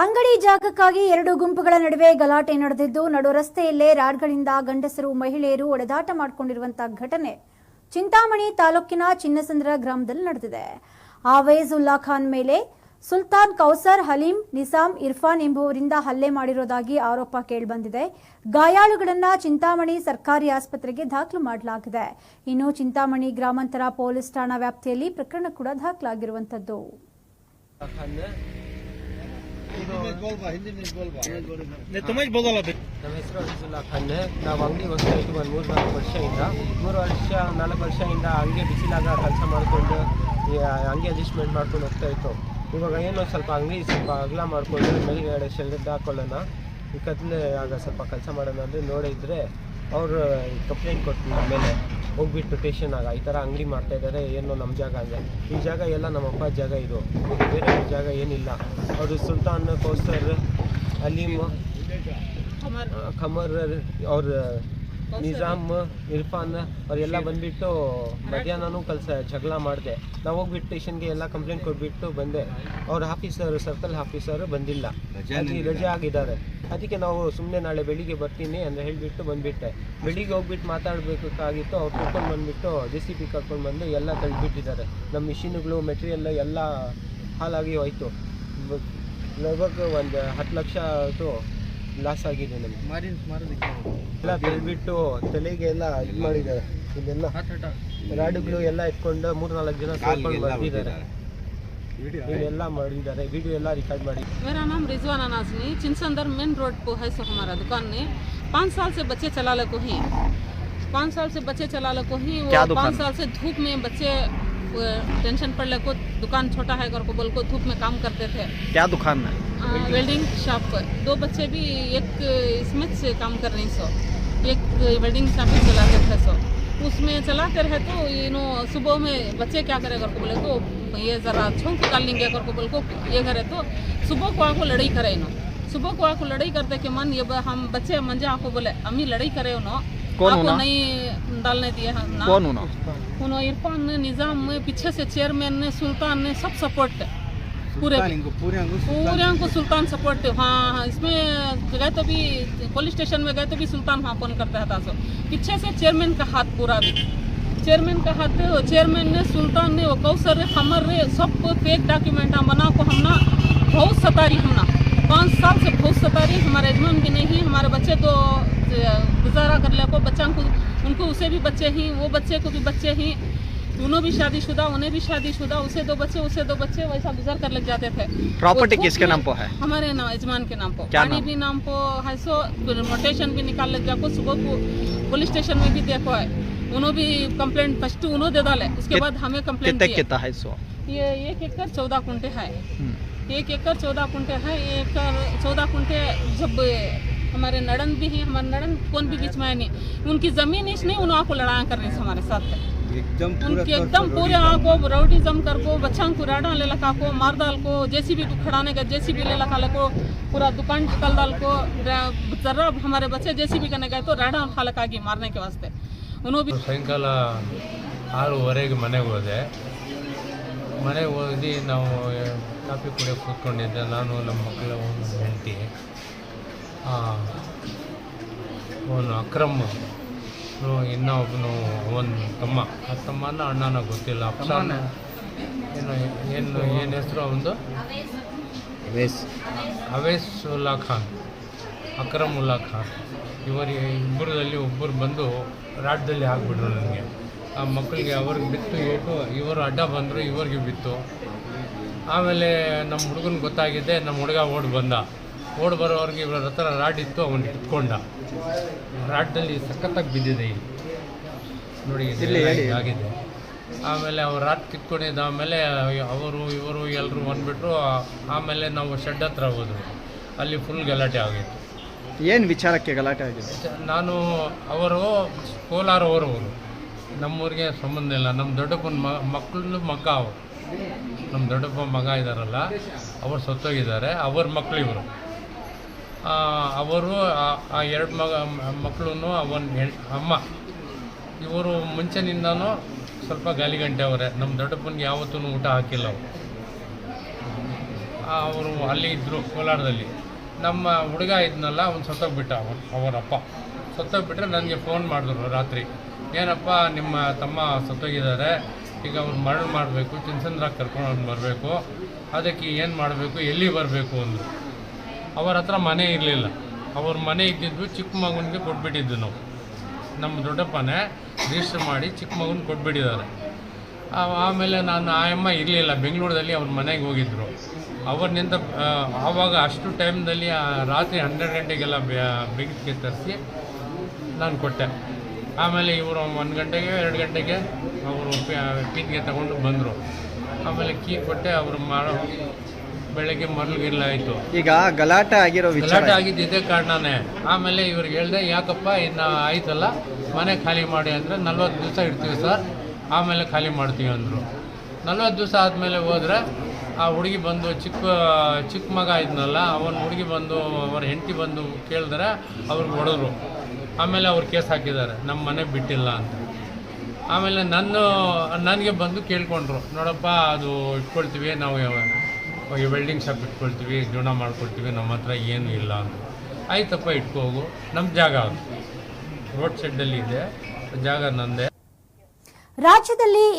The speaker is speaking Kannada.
ಅಂಗಡಿ ಜಾಗಕ್ಕಾಗಿ ಎರಡು ಗುಂಪುಗಳ ನಡುವೆ ಗಲಾಟೆ ನಡೆದಿದ್ದು, ನಡು ರಸ್ತೆಯಲ್ಲೇ ರಾಡ್ಗಳಿಂದ ಗಂಡಸರು, ಮಹಿಳೆಯರು ಒಡೆದಾಟ ಮಾಡಿಕೊಂಡಿರುವಂತಹ ಘಟನೆ ಚಿಂತಾಮಣಿ ತಾಲೂಕಿನ ಚಿನ್ನಸಂದ್ರ ಗ್ರಾಮದಲ್ಲಿ ನಡೆದಿದೆ. ಆವೇಜ್ ಉಲ್ಲಾ ಖಾನ್ ಮೇಲೆ ಸುಲ್ತಾನ್ ಕೌಸರ್, ಹಲೀಂ ನಿಸಾಮ್ ಇರ್ಫಾನ್ ಎಂಬುವರಿಂದ ಹಲ್ಲೆ ಮಾಡಿರೋದಾಗಿ ಆರೋಪ ಕೇಳಿಬಂದಿದೆ. ಗಾಯಾಳುಗಳನ್ನ ಚಿಂತಾಮಣಿ ಸರ್ಕಾರಿ ಆಸ್ಪತ್ರೆಗೆ ದಾಖಲು ಮಾಡಲಾಗಿದೆ. ಇನ್ನು ಚಿಂತಾಮಣಿ ಗ್ರಾಮಾಂತರ ಪೊಲೀಸ್ ಠಾಣಾ ವ್ಯಾಪ್ತಿಯಲ್ಲಿ ಪ್ರಕರಣ ಕೂಡ ದಾಖಲಾಗಿರುವಂತದ್ದು ನಮ್ಮ ಹೆಸರು ಅಜಿಜುಲ್ಲಾ ಖಾನ್. ನಾವು ಅಂಗಡಿ ಹೋಗ್ತಾ ಇಟ್ಟು ಒಂದು ಮೂರು ನಾಲ್ಕು ವರ್ಷದಿಂದ ಮೂರು ವರ್ಷ ನಾಲ್ಕು ವರ್ಷದಿಂದ ಹಂಗೆ ಬಿಸಿಲಾಗ ಕೆಲಸ ಮಾಡಿಕೊಂಡು ಹಂಗೆ ಅಡ್ಜಸ್ಟ್ಮೆಂಟ್ ಮಾಡ್ಕೊಂಡು ಹೋಗ್ತಾ ಇತ್ತು. ಇವಾಗ ಏನೋ ಸ್ವಲ್ಪ ಅಂಗಡಿ ಸ್ವಲ್ಪ ಅಗಲ ಮಾಡಿಕೊಂಡು ಮೇಲ್ಗಡೆ ಶೆಲ್ಡ್ ಹಾಕೊಳ್ಳೋಣ. ಈ ಕತ್ಲೆ ಆಗ ಸ್ವಲ್ಪ ಕೆಲಸ ಮಾಡೋಣ ಅಂದರೆ ನೋಡಿದ್ರೆ ಅವರು ಕಂಪ್ಲೇಂಟ್ ಕೊಟ್ಟು ಆಮೇಲೆ ಮೇಲೆ ಹೋಗ್ಬಿಟ್ಟು ಟೇಷನಾಗ ಈ ಥರ ಅಂಗಡಿ ಮಾಡ್ತಾ ಇದ್ದಾರೆ ಏನು ನಮ್ಮ ಜಾಗ ಅಂದರೆ ಈ ಜಾಗ ಎಲ್ಲ ನಮ್ಮ ಅಪ್ಪ ಜಾಗ ಇದು. ಇದು ಬೇರೆ ಜಾಗ ಏನಿಲ್ಲ. ಅವರು ಸುಲ್ತಾನ್ ಕೌಸರ್ ಅಲೀಮ್ ಖಮರ್ ಅವ್ರ ನಿಜಾಮ್ ಇರ್ಫಾನ್ ಅವರೆಲ್ಲ ಬಂದ್ಬಿಟ್ಟು ಮಧ್ಯಾಹ್ನನೂ ಕಲ್ಸ ಜಗಳ ಮಾಡಿದೆ. ನಾವು ಹೋಗ್ಬಿಟ್ಟು ಸ್ಟೇಷನ್ಗೆ ಎಲ್ಲ ಕಂಪ್ಲೇಂಟ್ ಕೊಟ್ಬಿಟ್ಟು ಬಂದೆ. ಅವ್ರ ಆಫೀಸರ್ ಸರ್ಕಲ್ ಆಫೀಸರ್ ಬಂದಿಲ್ಲ. ಅಲ್ಲಿ ರಜೆ ಆಗಿದ್ದಾರೆ. ಅದಕ್ಕೆ ನಾವು ಸುಮ್ಮನೆ ನಾಳೆ ಬೆಳಿಗ್ಗೆ ಬರ್ತೀನಿ ಅಂತ ಹೇಳಿಬಿಟ್ಟು ಬಂದ್ಬಿಟ್ಟೆ. ಬೆಳಿಗ್ಗೆ ಹೋಗ್ಬಿಟ್ಟು ಮಾತಾಡಬೇಕಾಗಿತ್ತು ಅವ್ರು ಕರ್ಕೊಂಡು ಬಂದ್ಬಿಟ್ಟು ಜೆ ಸಿ ಪಿ ಕರ್ಕೊಂಡು ಬಂದು ಎಲ್ಲ ತಳ್ಬಿಟ್ಟಿದ್ದಾರೆ ನಮ್ಮ ಮಿಷಿನ್ಗಳು ಮೆಟೀರಿಯಲ್ ಎಲ್ಲ ಹಾಳಾಗಿ ಹೋಯ್ತು. ಲಗಭಗ ಒಂದು ಹತ್ತು ಲಕ್ಷ ಅದು ಲಾಸ್ ಆಗಿದೆ ನಮಗೆ. ಬೆಳ್ಬಿಟ್ಟು ತಲೆಗೆ ಎಲ್ಲ ಇದು ಮಾಡಿದ್ದಾರೆ. ಇಲ್ಲೆಲ್ಲ ರಾಡುಗಳು ಎಲ್ಲ ಇಟ್ಕೊಂಡು ಮೂರ್ ನಾಲ್ಕು ಜನ ಸೇರ್ಕೊಂಡು ಬರ್ತಿದ್ದಾರೆ. ಮಾಡಿದ್ದಾರೆ. ವಿಡಿಯೋ ಎಲ್ಲ ಪಾಂಚ ಮಾಡಿ. मेरा नाम रिजवाना नाजनी ಚಿನ್ಸಂದರ್ मेन ರೋಡ್ को है सो साल से बच्चे चला ही साल से बच्चे चला टेंशन पड़ ले को दुकान छोटा है घर को बोल को धूप में काम करते थे। क्या दुकान है? आ, वेल्डिंग शॉप पर। दो बच्चे भी एक इसमें से काम कर रही सो। एक वेल्डिंग शॉप में चलाते थे सो। उसमें चलाते रहे तो ये नो सुबह में बच्चे क्या करे घर को बोले तो ये ज़रा छोंक निकाल लेंगे घर को बोल को ये करे तो। सुबह को आको लड़ाई करे नो। सुबह को आको लड़ाई करते कि मन ये हम बच्चे मंजा आको बोले अम्मी लड़ाई करे नो। कौन आपको होना? नहीं डालने दिया हम ना? कौन होना? उन्होंने इरफान ने निज़ाम में पीछे से चेयरमैन ने सुल्तान ने सब सपोर्ट पूरे पूरे पूरे को सुल्तान सपोर्ट हाँ। हाँ इसमें गए तो भी पुलिस स्टेशन में गए तो भी सुल्तान वहाँ फ़ोन करता था सो पीछे से चेयरमैन का हाथ पूरा भी चेयरमैन का हाथ चेयरमैन ने सुल्तान ने वो कौसर रे खमर रे सब फेक डॉक्यूमेंट बना को हमना बहुत सतारी हमना पाँच साल से बहुत सतारी हमारे यजमान भी नहीं हमारे बच्चे तो गुजारा कर ले को बच्चा को उनको उसे भी बच्चे ही वो बच्चे को भी बच्चे ही दोनों भी शादीशुदा उन्हें भी शादीशुदा उसे दो बच्चे उसे दो बच्चे वैसा गुजर कर लग जाते थे। प्रॉपर्टी किसके नाम पर है? हमारे नाम यजमान के नाम पर पानी नाम? भी नाम पर है सो मोटेशन भी निकाल लग जाको सुबह को पुलिस स्टेशन में भी देखो है उन्होंने भी कंप्लेंट फ़र्स्ट उन्होंने दे डाले उसके बाद हमें कंप्लेंट किया कितना है सो? ये एक एकड़ चौदह कुंटे है। हम्म। एक एकड़ चौदह कुंटे है एक एकड़ चौदह कुंटे जब हमारे नड़न भी हैं हमारे नड़न कौन भी बीच में है नहीं उनकी जमीन इस नहीं उन्होंने आपको लड़ाया करने से हमारे साथ है एकदम उनके एकदम पूरे आको रौडिज्म कर को बच्चों को राडा ले लगा को मार डाल को जेसीबी को खड़ाने का जेसीबी ले लगा को पूरा दुकान टल डाल को रा- जरा हमारे बच्चे जेसीबी करने गए तो राडा हालक आगे मारने के वास्ते उन्होंने भी ಸಾಯಂಕಾಲ ಆರೂವರೆಗೆ ಮನೆಗೆ ಹೋದೆ ಮನೆಗೆ ಹೋಗಿ ನಾವು ಕಾಫಿ ಕುಡಿಯೋಕೆ ಕೂತ್ಕೊಂಡಿದ್ದೆ ನಾನು ನಮ್ಮ ಮಕ್ಕಳ ಒಂದು ಹೆಂಡತಿ ಅವನು ಅಕ್ರಮ್. ಇನ್ನೊಬ್ಬನು ಅವನ ತಮ್ಮ. ಆ ತಮ್ಮನ ಅಣ್ಣನ ಗೊತ್ತಿಲ್ಲ. ಅಪ್ಪನ ಏನು ಏನು ಏನು ಹೆಸರು ಅವನದು? ಅವೇಸ್ ಉಲ್ಲಾ ಖಾನ್. ಅಕ್ರಮ್ ಉಲ್ಲಾ ಖಾನ್. ಇವರಿಗೆ ಇಬ್ಬರದಲ್ಲಿ ಒಬ್ಬರು ಬಂದು ರಾಜ್ಯದಲ್ಲಿ ಹಾಕ್ಬಿಟ್ರು ನನಗೆ. ಆ ಮಕ್ಕಳಿಗೆ ಅವ್ರಿಗೆ ಬಿತ್ತು ಏಟು ಇವರು ಅಡ್ಡ ಬಂದರು ಇವರಿಗೆ ಬಿತ್ತು. ಆಮೇಲೆ ನಮ್ಮ ಹುಡುಗನ ಗೊತ್ತಾಗಿದೆ ನಮ್ಮ ಹುಡುಗ ಓಡಿ ಬಂದ. ಓಡಿ ಬರೋವ್ರಿಗೆ ಇವರ ಹತ್ರ ರಾಡ್ ಇತ್ತು ಅವನು ಇಟ್ಕೊಂಡ ರಾಡ್ನಲ್ಲಿ ಸಖತ್ತಾಗಿ ಬಿದ್ದಿದೆ ಇಲ್ಲಿ. ನೋಡಿ ಆಗಿದೆ. ಆಮೇಲೆ ಅವ್ರು ರಾಟ್ ಕಿತ್ಕೊಂಡಿದ್ದ ಆಮೇಲೆ ಅವರು ಇವರು ಎಲ್ಲರೂ ಬಂದುಬಿಟ್ರು. ಆಮೇಲೆ ನಾವು ಶೆಡ್ ಹತ್ರ ಹೋದ್ರು. ಅಲ್ಲಿ ಫುಲ್ ಗಲಾಟೆ ಆಗಿತ್ತು. ಏನು ವಿಚಾರಕ್ಕೆ ಗಲಾಟೆ ಆಗಿದೆ ನಾನು ಅವರು ಕೋಲಾರ ಅವರು ನಮ್ಮೂರಿಗೆ ಸಂಬಂಧ ಇಲ್ಲ. ನಮ್ಮ ದೊಡ್ಡಪ್ಪನ ಮ ಮಕ್ಕಳು ಮಗ ಅವರು. ನಮ್ಮ ದೊಡ್ಡಪ್ಪ ಮಗ ಇದ್ದಾರಲ್ಲ ಅವರು ಸತ್ತೋಗಿದ್ದಾರೆ. ಅವ್ರ ಮಕ್ಕಳು ಇವರು. ಅವರು ಆ- ಎರಡು ಮಗ ಮಕ್ಕಳು ಅವನ ಅಮ್ಮ, ಇವರು ಮುಂಚೆನಿಂದನೂ ಸ್ವಲ್ಪ ಗಾಲಿಗಂಟೆ ಅವರೇ ನಮ್ಮ ದೊಡ್ಡಪ್ಪನಿಗೆ ಯಾವತ್ತೂ ಊಟ ಹಾಕಿಲ್ಲ ಅವರು. ಅವರು ಅಲ್ಲಿ ಇದ್ದರು ಕೋಲಾರದಲ್ಲಿ. ನಮ್ಮ ಹುಡುಗ ಇದ್ನಲ್ಲ, ಅವನು ಸತ್ತೋಗ್ಬಿಟ್ಟ ಅವನು ಅವರಪ್ಪ ಸತ್ತೋಗ್ಬಿಟ್ರೆ ನನಗೆ ಫೋನ್ ಮಾಡಿದ್ರು ರಾತ್ರಿ. ಏನಪ್ಪ, ನಿಮ್ಮ ತಮ್ಮ ಸತ್ತೋಗಿದ್ದಾರೆ. ಈಗ ಅವ್ರು ಮರಳು ಮಾಡಬೇಕು, ಚಿನ್ಸಂದ್ರಾಗ ಕರ್ಕೊಂಡು ಬರಬೇಕು. ಅದಕ್ಕೆ ಏನು ಮಾಡಬೇಕು, ಎಲ್ಲಿ ಬರಬೇಕು ಅಂದರು. ಅವರ ಹತ್ರ ಮನೆ ಇರಲಿಲ್ಲ. ಅವ್ರ ಮನೆ ಇದ್ದಿದ್ದು ಚಿಕ್ಕ ಮಗನಿಗೆ ಕೊಟ್ಬಿಟ್ಟಿದ್ದು ನಾವು. ನಮ್ಮ ದೊಡ್ಡಪ್ಪನೇ ರಿಜಿಸ್ಟರ್ ಮಾಡಿ ಚಿಕ್ಕ ಮಗನ ಕೊಟ್ಬಿಟ್ಟಿದ್ದಾರೆ. ಆಮೇಲೆ ನಾನು ಆ ಅಮ್ಮ ಇರಲಿಲ್ಲ. ಬೆಂಗಳೂರಲ್ಲಿ ಅವ್ರ ಮನೆಗೆ ಹೋಗಿದ್ದರು ಅವರಿನಿಂದ ಆವಾಗ ಅಷ್ಟು ಟೈಮ್ನಲ್ಲಿ ರಾತ್ರಿ ಹನ್ನೆರಡು ಗಂಟೆಗೆಲ್ಲ ಬೆಂಕಿಗೆ ತರಿಸಿ ನಾನು ಕೊಟ್ಟೆ. ಆಮೇಲೆ ಇವರು ಒಂದು ಗಂಟೆಗೆ, ಎರಡು ಗಂಟೆಗೆ ಅವರು ಪೀನ್ಗೆ ತಗೊಂಡು ಬಂದರು. ಆಮೇಲೆ ಕೀ ಕೊಟ್ಟೆ, ಅವರು ಮಾಡೋ ಬೆಳಗ್ಗೆ ಮರಳುಗಿಲ್ಲ ಆಯ್ತು. ಈಗ ಗಲಾಟೆ ಆಗಿರೋ ವಿಚಾರ ಗಲಾಟೆ ಆಗಿದ್ದು ಇದೇ ಕಾರಣನೇ. ಆಮೇಲೆ ಇವ್ರಿಗೆ ಹೇಳ್ದೆ ಯಾಕಪ್ಪ ಇನ್ನು ಆಯ್ತಲ್ಲ? ಮನೆ ಖಾಲಿ ಮಾಡಿ ಅಂದರೆ ನಲ್ವತ್ತು ದಿವಸ ಇರ್ತೀವಿ ಸರ್. ಆಮೇಲೆ ಖಾಲಿ ಮಾಡ್ತೀವಿ ಅಂದರು. ನಲ್ವತ್ತು ದಿವಸ ಆದಮೇಲೆ ಹೋದ್ರೆ ಆ ಹುಡುಗಿ ಬಂದು ಚಿಕ್ಕ ಚಿಕ್ಕ ಮಗ ಇದ್ನಲ್ಲ ಅವನ ಹುಡುಗಿ ಬಂದು ಅವರ ಹೆಂಡತಿ ಬಂದು ಕೇಳಿದ್ರೆ ಅವ್ರಿಗೆ ಹೊಡೆದ್ರು. ಆಮೇಲೆ ಅವ್ರು ಕೇಸ್ ಹಾಕಿದ್ದಾರೆ ನಮ್ಮ ಮನೆ ಬಿಟ್ಟಿಲ್ಲ ಅಂತ. ಆಮೇಲೆ ನನ್ನ ನನಗೆ ಬಂದು ಕೇಳ್ಕೊಂಡ್ರು ನೋಡಪ್ಪ ಅದು ಇಟ್ಕೊಳ್ತೀವಿ ನಾವು ಈ ವೆಲ್ಡಿಂಗ್ ಶಾಪ್ ಇಟ್ಕೊಳ್ತೀವಿ ಜೀವನ ಮಾಡ್ಕೊಳ್ತೀವಿ, ನಮ್ಮ ಹತ್ರ ಏನೂ ಇಲ್ಲ ಅಂತ. ಆಯ್ತಪ್ಪ ಇಟ್ಕೋಗು ನಮ್ಮ ಜಾಗ ಅದು. ರೋಡ್ ಸೈಡಲ್ಲಿ ಇದೆ. ಜಾಗ ನಂದೇ. ರಾಜ್ಯದಲ್ಲಿ